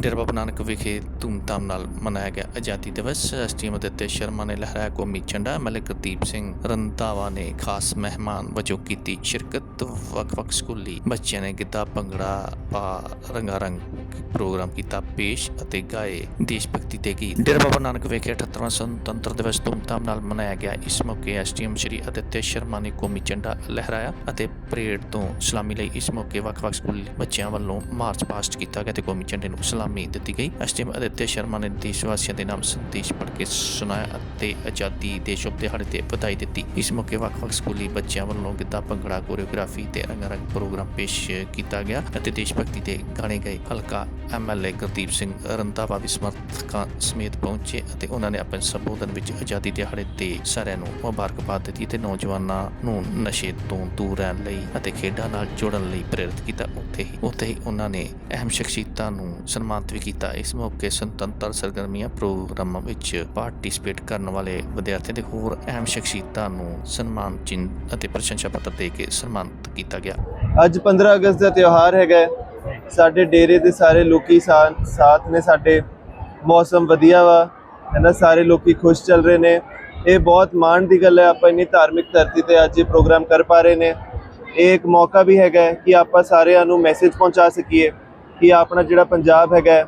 ਡੇਰਾ ਬਾਬਾ ਨਾਨਕ ਵਿਖੇ ਧੂਮਧਾਮ ਨਾਲ ਮਨਾਇਆ ਗਿਆ ਆਜ਼ਾਦੀ ਦਿਵਸ। ਐਸਟੀਐਮ ਅਦਿੱਤੇ ਸ਼ਰਮਾ ਨੇ ਲਹਿਰਾਇਆ ਕੌਮੀ ਝੰਡਾ। ਮਲਿਕ ਗੁਰਦੀਪ ਸਿੰਘ ਰੰਧਾਵਾ ਨੇ ਖਾਸ ਮਹਿਮਾਨ ਵਜੋਂ ਕੀਤੀ ਸ਼ਿਰਕਤ। ਵੱਖ-ਵੱਖ ਸਕੂਲੀ ਬੱਚਿਆਂ ਨੇ ਗਿੱਧਾ, ਭੰਗੜਾ ਪਾ ਰੰਗਾਰੰਗ ਪ੍ਰੋਗਰਾਮ ਕੀਤਾ ਪੇਸ਼ ਅਤੇ ਗਾਏ ਦੇਸ਼ ਭਗਤੀ ਦੇ ਗੀਤ। ਡੇਰਾ ਬਾਬਾ ਨਾਨਕ ਵਿਖੇ 78ਵਾਂ ਸੁਤੰਤਰ ਦਿਵਸ ਧੂਮਧਾਮ ਨਾਲ ਮਨਾਇਆ ਗਿਆ। ਇਸ ਮੌਕੇ ਐਸਟੀਐਮ ਸ਼੍ਰੀ ਅਦਿੱਤੇ ਸ਼ਰਮਾ ਨੇ ਕੌਮੀ ਝੰਡਾ ਲਹਿਰਾਇਆ ਅਤੇ ਪਰੇਡ ਤੋਂ ਸਲਾਮੀ ਲਈ ਇਸ ਮੌਕੇ ਵੱਖ-ਵੱਖ ਸਕੂਲੀ ਬੱਚਿਆਂ ਵੱਲੋਂ ਮਾਰਚ ਪਾਸਟ ਕੀਤਾ ਗਿਆ ਤੇ ਕੌਮੀ ਝੰਡੇ ਨੂੰ ਸਲਾਮੀ ਦਿੱਤੀ ਗਈ। ਅਸ਼ਟਿਮ ਅਦਿੱਤੇ ਸ਼ਰਮਾ ਨੇ ਦੇਸ਼ ਵਾਸੀਆਂ ਦੇ ਨਾਮ ਸੰਦੇਸ਼ ਪੜ੍ਹ ਕੇ ਸੁਣਾਇਆ ਅਤੇ ਆਜ਼ਾਦੀ ਦੇ ਸ਼ੁਭ ਦਿਹਾੜੇ ਤੇ ਵਧਾਈ ਦਿੱਤੀ। ਇਸ ਮੌਕੇ ਵੱਖ-ਵੱਖ ਸਕੂਲੀ ਬੱਚਿਆਂ ਵੱਲੋਂ ਗਿੱਧਾ, ਭੰਗੜਾ, ਕੋਰੀਓਗ੍ਰਾਫੀ ਤੇ ਰੰਗਾਰੰਗ ਪ੍ਰੋਗਰਾਮ ਪੇਸ਼ ਕੀਤਾ ਗਿਆ ਅਤੇ ਦੇਸ਼ ਭਗਤੀ ਦੇ ਗਾਣੇ ਗਏ। ਹਲਕਾ ਐਮਐਲਏ ਗੁਰਦੀਪ ਸਿੰਘ ਰੰਧਾਵਾ ਵੀ ਸਮਰਥਕਾਂ ਸਮੇਤ ਪਹੁੰਚੇ ਅਤੇ ਉਹਨਾਂ ਨੇ ਆਪਣੇ ਸੰਬੋਧਨ ਵਿੱਚ ਆਜ਼ਾਦੀ ਦਿਹਾੜੇ ਤੇ ਸਾਰਿਆਂ ਨੂੰ ਮੁਬਾਰਕਬਾਦ ਦਿੱਤੀ ਤੇ ਨੌਜਵਾਨਾਂ ਨੂੰ ਨਸ਼ੇ ਤੋਂ ਦੂਰ ਰਹਿਣ ਲਈ ਅਤੇ ਖੇਡਾਂ ਨਾਲ ਜੁੜਨ ਲਈ ਪ੍ਰੇਰਿਤ ਕੀਤਾ। ਉੱਥੇ ਹੀ ਉੱਥੇ ਹੀ ਉਹਨਾਂ ਨੇ ਅਹਿਮ ਸ਼ਖਸੀਅਤਾਂ ਨੂੰ ਸਨਮਾਨ ਸਨਮਾਨਿਤ ਵੀ ਕੀਤਾ। ਇਸ ਮੌਕੇ ਸੁਤੰਤਰ ਸਰਗਰਮੀਆਂ ਪ੍ਰੋਗਰਾਮਾਂ ਵਿੱਚ ਪਾਰਟਿਸਿਪੇਟ ਕਰਨ ਵਾਲੇ ਵਿਦਿਆਰਥੀਆਂ ਤੇ ਹੋਰ ਅਹਿਮ ਸ਼ਖਸੀਅਤਾਂ ਨੂੰ ਸਨਮਾਨ ਚਿੰਨ੍ਹ ਅਤੇ ਪ੍ਰਸ਼ੰਸਾ ਪੱਤਰ ਦੇ ਕੇ ਸਨਮਾਨਿਤ ਕੀਤਾ ਗਿਆ। ਅੱਜ 15 ਅਗਸਤ ਦਾ ਤਿਉਹਾਰ ਹੈਗਾ। ਸਾਡੇ ਡੇਰੇ ਦੇ ਸਾਰੇ ਲੋਕੀ ਸਾ- ਸਾਥ ਨੇ ਸਾਡੇ। ਮੌਸਮ ਵਧੀਆ ਵਾ। ਹੈ ਨਾ ਸਾਰੇ ਲੋਕੀ ਖੁਸ਼ ਚੱਲ ਰਹੇ ਨੇ। ਇਹ ਬਹੁਤ ਮਾਣ ਦੀ ਗੱਲ ਹੈ। ਆਪਾਂ ਇੰਨੀ ਧਾਰਮਿਕ ਧਰਤੀ ਤੇ ਅੱਜ ਇਹ ਪ੍ਰੋਗਰਾਮ ਕਰ ਪਾ ਰਹੇ ਨੇ। ਇਹ ਇੱਕ ਮੌਕਾ ਵੀ ਹੈਗਾ ਕਿ ਆਪਾਂ ਸਾਰਿਆਂ ਨੂੰ ਮੈਸੇਜ ਪਹੁੰਚਾ ਸਕੀਏ। ਕਿ ਆਪਣਾ ਜਿਹੜਾ ਪੰਜਾਬ ਹੈਗਾ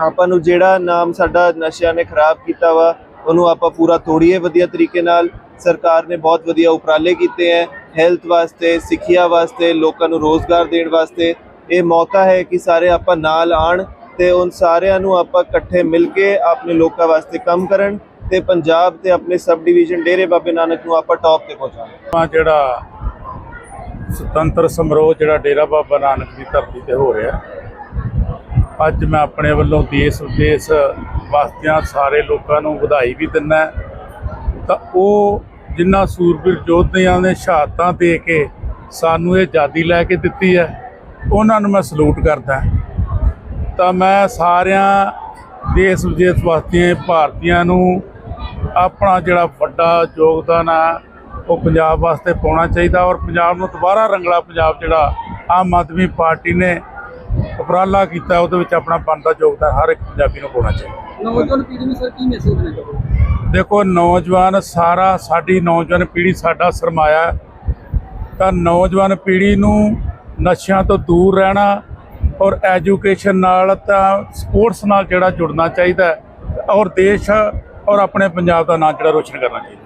ਆਪਾਂ ਨੂੰ ਜਿਹੜਾ ਨਾਮ ਸਾਡਾ ਨਸ਼ਿਆਂ ਨੇ ਖਰਾਬ ਕੀਤਾ ਵਾ, ਉਹਨੂੰ ਆਪਾਂ ਪੂਰਾ ਤੋੜੀਏ ਵਧੀਆ ਤਰੀਕੇ ਨਾਲ। ਸਰਕਾਰ ਨੇ ਬਹੁਤ ਵਧੀਆ ਉਪਰਾਲੇ ਕੀਤੇ ਹੈ ਹੈਲਥ ਵਾਸਤੇ, ਸਿੱਖਿਆ ਵਾਸਤੇ, ਲੋਕਾਂ ਨੂੰ ਰੋਜ਼ਗਾਰ ਦੇਣ ਵਾਸਤੇ। ਇਹ ਮੌਕਾ ਹੈ ਕਿ ਸਾਰੇ ਆਪਾਂ ਨਾਲ ਆਣ ਤੇ ਉਹਨਾਂ ਸਾਰਿਆਂ ਨੂੰ ਆਪਾਂ ਇਕੱਠੇ ਮਿਲ ਕੇ ਆਪਣੇ ਲੋਕਾਂ ਵਾਸਤੇ ਕੰਮ ਕਰਨ ਤੇ ਪੰਜਾਬ ਤੇ ਆਪਣੇ ਸਬ ਡਿਵੀਜ਼ਨ ਡੇਰੇ ਬਾਬੇ ਨਾਨਕ ਨੂੰ ਆਪਾਂ ਟੌਪ ਤੇ ਪਹੁੰਚਾਉਣਾ। ਆ ਜਿਹੜਾ ਸੁਤੰਤਰ ਸਮਾਰੋਹ ਜਿਹੜਾ ਡੇਰਾ ਬਾਬਾ ਨਾਨਕ ਦੀ ਧਰਤੀ ਤੇ ਹੋ ਰਿਹਾ ਅੱਜ ਮੈਂ ਆਪਣੇ ਵੱਲੋਂ ਦੇਸ਼ ਵਿਦੇਸ਼ ਵਾਸਤਿਆਂ ਸਾਰੇ ਲੋਕਾਂ ਨੂੰ ਵਧਾਈ ਵੀ ਦਿੰਦਾ ਤਾਂ ਉਹ ਜਿਨ੍ਹਾਂ ਸੂਰਬੀਰ ਯੋਧਿਆਂ ਨੇ ਸ਼ਹਾਦਤਾਂ ਦੇ ਕੇ ਸਾਨੂੰ ਇਹ ਆਜ਼ਾਦੀ ਲੈ ਕੇ ਦਿੱਤੀ ਹੈ, ਉਹਨਾਂ ਨੂੰ ਮੈਂ ਸਲੂਟ ਕਰਦਾ ਤਾਂ ਮੈਂ ਸਾਰਿਆਂ ਦੇਸ਼ ਵਿਦੇਸ਼ ਵਾਸੀਆਂ, ਭਾਰਤੀਆਂ ਨੂੰ ਆਪਣਾ ਜਿਹੜਾ ਵੱਡਾ ਯੋਗਦਾਨ ਆ, ਉਹ ਪੰਜਾਬ ਵਾਸਤੇ ਪਾਉਣਾ ਚਾਹੀਦਾ ਔਰ ਪੰਜਾਬ ਨੂੰ ਦੁਬਾਰਾ ਰੰਗਲਾ ਪੰਜਾਬ ਜਿਹੜਾ ਆਮ ਆਦਮੀ ਪਾਰਟੀ ਨੇ ਉਪਰਾਲਾ ਕੀਤਾ ਉਹਦੇ ਵਿੱਚ ਆਪਣਾ ਬਣਦਾ ਯੋਗਦਾਨ ਹਰ ਇੱਕ ਪੰਜਾਬੀ ਨੂੰ ਪਾਉਣਾ ਚਾਹੀਦਾ। ਨੌਜਵਾਨ ਪੀੜ੍ਹੀ ਨੂੰ ਸਰ ਕੀ ਮੈਸੇਜ ਦੇਣਾ ਚਾਹੋਗੇ? ਦੇਖੋ ਨੌਜਵਾਨ ਸਾਰਾ ਸਾਡੀ ਨੌਜਵਾਨ ਪੀੜ੍ਹੀ ਸਾਡਾ ਸਰਮਾਇਆ। ਤਾਂ ਨੌਜਵਾਨ ਪੀੜ੍ਹੀ ਨੂੰ ਨਸ਼ਿਆਂ ਤੋਂ ਦੂਰ ਰਹਿਣਾ ਔਰ ਐਜੂਕੇਸ਼ਨ ਨਾਲ ਤਾਂ ਸਪੋਰਟਸ ਨਾਲ ਜਿਹੜਾ ਜੁੜਨਾ ਚਾਹੀਦਾ ਔਰ ਦੇਸ਼ ਔਰ ਆਪਣੇ ਪੰਜਾਬ ਦਾ ਨਾਂ ਜਿਹੜਾ ਰੋਸ਼ਨ ਕਰਨਾ ਚਾਹੀਦਾ।